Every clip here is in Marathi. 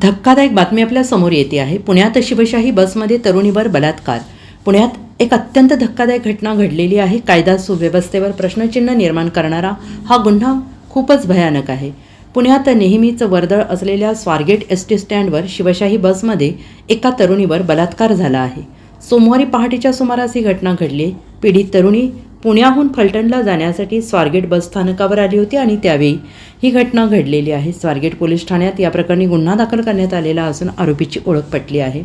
धक्कादायक बातमी आपल्यासमोर येते आहे. पुण्यात शिवशाही बसमध्ये तरुणीवर बलात्कार. पुण्यात एक अत्यंत धक्कादायक घटना घडलेली आहे. कायदा सुव्यवस्थेवर प्रश्नचिन्ह निर्माण करणारा हा गुन्हा खूपच भयानक आहे. पुण्यात नेहमीच वर्दळ असलेल्या स्वारगेट एस टी स्टँडवर शिवशाही बसमध्ये एका तरुणीवर बलात्कार झाला आहे. सोमवारी पहाटेच्या सुमारास ही घटना घडली. पीडित तरुणी पुण्याहून फलटणला जाण्यासाठी स्वारगेट बस स्थानकावर आली होती आणि त्यावेळी ही घटना घडलेली आहे. स्वारगेट पोलीस ठाण्यात या प्रकरणी गुन्हा दाखल करण्यात आलेला असून आरोपीची ओळख पटली आहे.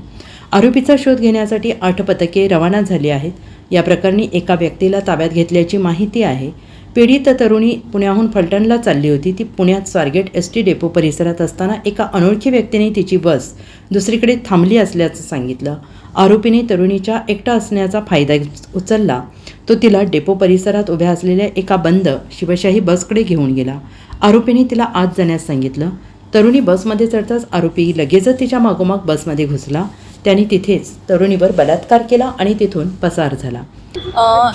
आरोपीचा शोध घेण्यासाठी आठ पथके रवाना झाली आहेत. या प्रकरणी एका व्यक्तीला ताब्यात घेतल्याची माहिती आहे. पीडित तरुणी पुण्याहून फलटणला चालली होती. ती पुण्यात स्वारगेट एस टी डेपो परिसरात असताना एका अनोळखी व्यक्तीने तिची बस दुसरीकडे थांबली असल्याचं सांगितलं. आरोपीने तरुणीच्या एकटा असण्याचा फायदा उचलला. तो तिला डेपो परिसरात उभ्या असलेल्या एका बंद शिवशाही बसकडे घेऊन गेला. आरोपीने तिला आत जाण्यास सांगितलं. तरुणी बसमध्ये चढताच आरोपी लगेचच तिच्या मागोमाग बसमध्ये घुसला. त्याने तिथेच तरुणीवर बलात्कार केला आणि तिथून पसार झाला.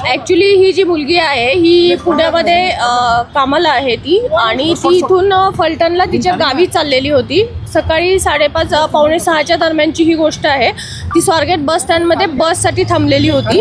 ॲक्च्युली ही जी मुलगी आहे ही पुण्यामध्ये कामाला आहे ती आणि ती इथून फलटणला तिच्या गावी चाललेली होती. सकाळी साडेपाच पावणे सहाच्या दरम्यानची ही गोष्ट आहे. ती स्वारगेट बस स्टँडमध्ये बससाठी थांबलेली होती.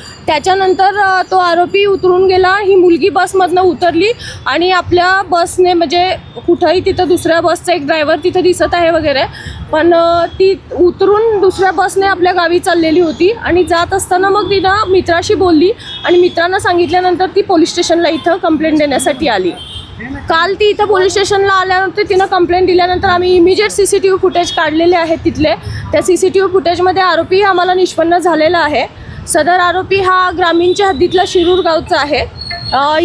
त्याच्यानंतर तो आरोपी उतरून गेला. ही मुलगी बसमधनं उतरली आणि आपल्या बसने म्हणजे कुठंही तिथं दुसऱ्या बसचा एक ड्रायव्हर तिथं दिसत आहे वगैरे. पण ती उतरून दुसऱ्या बसने आपल्या गावी चाललेली होती आणि जात असताना मग तिनं मित्राशी बोलली आणि मित्रांना सांगितल्यानंतर ती पोलीस स्टेशनला इथं कंप्लेंट देण्यासाठी आली. काल ती इथं पोलीस स्टेशनला आल्यानंतर तिनं कंप्लेंट दिल्यानंतर आम्ही immediate C C T V footage काढलेले आहेत तिथले. त्या सी सी टी व्ही फुटेजमध्ये आरोपी आम्हाला निष्पन्न झालेला आहे. सदर आरोपी हा ग्रामीणच्या हद्दीतला शिरूर गावचा आहे.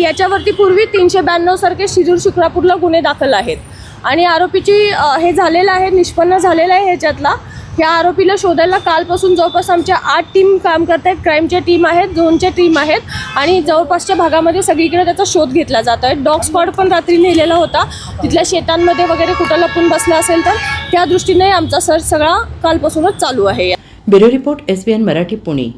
याच्यावरती पूर्वी तीनशे ब्याण्णव सारखे शिरूर शिक्रापूरला गुन्हे दाखल आहेत. आणि आरोपीची हे झालेलं आहे निष्पन्न झालेलं आहे ह्याच्यातला. या आरोपीला शोधायला कालपासून जवळपास आमच्या आठ टीम काम करत आहेत क्राईमच्या टीम आहेत झोनच्या टीम आहेत. आणि जवळपासच्या भागामध्ये सगळीकडे त्याचा शोध घेतला जात आहे. डॉग स्पॉट पण रात्री नेलेला होता. तिथल्या शेतांमध्ये वगैरे कुठं लपून बसला असेल तर त्या दृष्टीने आमचा सर्च सगळा कालपासूनच चालू आहे. Bureau report S B N Marathi Pune.